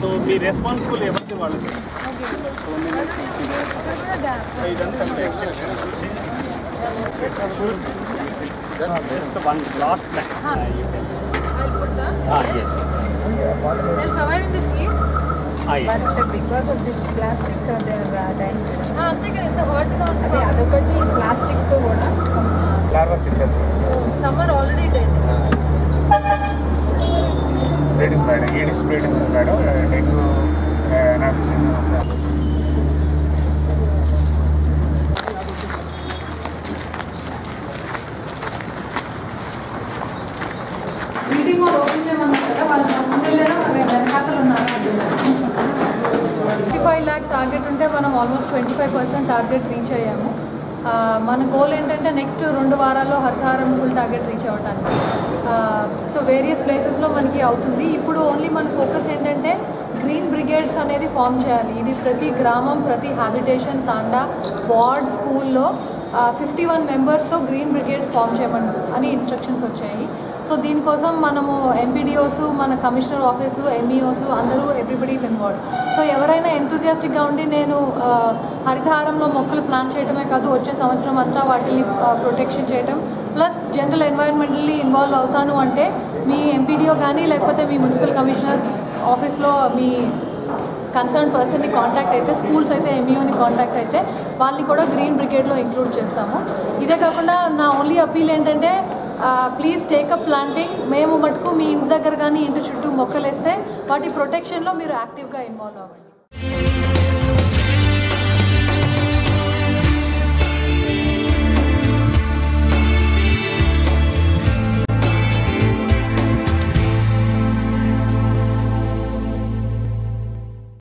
So be responsible about the water. Okay. So many things you get. So you don't have to exchange. Just one last time. Huh. Uh, you can. I'll put the. Ah yes. They'll survive in this heat. Ah yes. But because of this plastic, uh, they're uh, dying. Ah, I think the hurt is on. अभी आधो पटी plastic तो बोला. Larva कितना? Breeding madam Aedes breeding madam dengue meeting open చేయమన్నారు కదా వాళ్ళు వెనకాతలు ఉన్నారు ట్వంటీ ఫైవ్ ల్యాక్ టార్గెట్ ఉంటే మనం almost twenty five percent target reach అయ్యాము. మన గోల్ ఏంటంటే నెక్స్ట్ రెండు వారాల్లో హరితహారం ఫుల్ టార్గెట్ రీచ్ అవ్వడానికి సో వేరియస్ ప్లేసెస్లో మనకి అవుతుంది. ఇప్పుడు ఓన్లీ మన ఫోకస్ ఏంటంటే గ్రీన్ బ్రిగేడ్స్ అనేది ఫామ్ చేయాలి. ఇది ప్రతి గ్రామం ప్రతి హ్యాబిటేషన్ తాండా వార్డ్ స్కూల్లో ఫిఫ్టీ వన్ మెంబర్స్తో గ్రీన్ బ్రిగేడ్స్ ఫామ్ చేయమని అని ఇన్స్ట్రక్షన్స్ వచ్చాయి. సో దీనికోసం మనము ఎంపీడీఓస్ మన కమిషనర్ ఆఫీసు ఎంఈఓస్ అందరూ ఎవ్రీబడీస్ ఇన్వాల్వ్ సో ఎవరైనా ఎంతూజియాస్టిక్గా ఉండి నేను హరితహారంలో మొక్కలు ప్లాన్ చేయడమే కాదు వచ్చే సంవత్సరం అంతా వాటిని ప్రొటెక్షన్ చేయడం ప్లస్ జనరల్ ఎన్వైరన్మెంటల్లీ ఇన్వాల్వ్ అవుతాను అంటే మీ ఎంపీడీఓ కానీ లేకపోతే మీ మున్సిపల్ కమిషనర్ ఆఫీస్లో మీ కన్సర్న్ పర్సన్ని కాంటాక్ట్ అయితే స్కూల్స్ అయితే ఎంఈఓని కాంటాక్ట్ అయితే వాళ్ళని కూడా గ్రీన్ బ్రిగేడ్లో ఇంక్లూడ్ చేస్తాము. ఇదే కాకుండా నా ఓన్లీ అపీల్ ఏంటంటే ప్లీజ్ టేకప్ ప్లాంటింగ్ మేము మటుకు మీ ఇంటి దగ్గర కానీ ఇంటి చుట్టూ మొక్కలేస్తే వాటి ప్రొటెక్షన్లో మీరు యాక్టివ్గా ఇన్వాల్వ్ అవ్వండి.